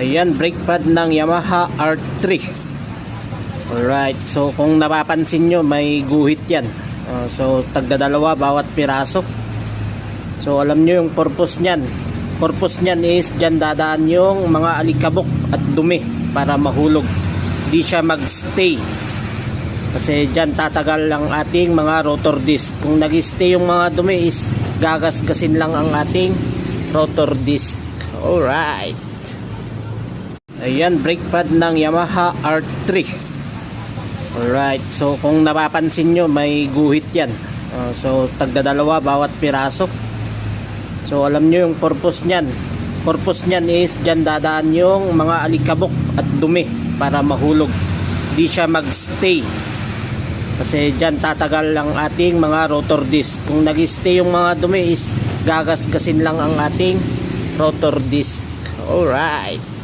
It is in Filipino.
Ayan, brake pad ng Yamaha R3. Alright, so kung napapansin nyo, may guhit yan. Uh, so, tagdadalawa bawat piraso. So, alam nyo yung purpose niyan. Purpose niyan is dyan dadaan yung mga alikabok at dumi para mahulog. Di siya magstay. Kasi dyan tatagal ang ating mga rotor disc. Kung nag-stay yung mga dumi is gagasgasin lang ang ating rotor disc. Alright. Ayan, brake pad ng Yamaha R3. Alright, so kung napapansin nyo, may guhit yan. Uh, so, tagdadalawa bawat piraso. So, alam nyo yung purpose niyan. Purpose niyan is dyan dadaan yung mga alikabok at dumi para mahulog. Di siya magstay. Kasi dyan tatagal ang ating mga rotor disc. Kung nag-stay yung mga dumi is gagasgasin lang ang ating rotor disc. Alright.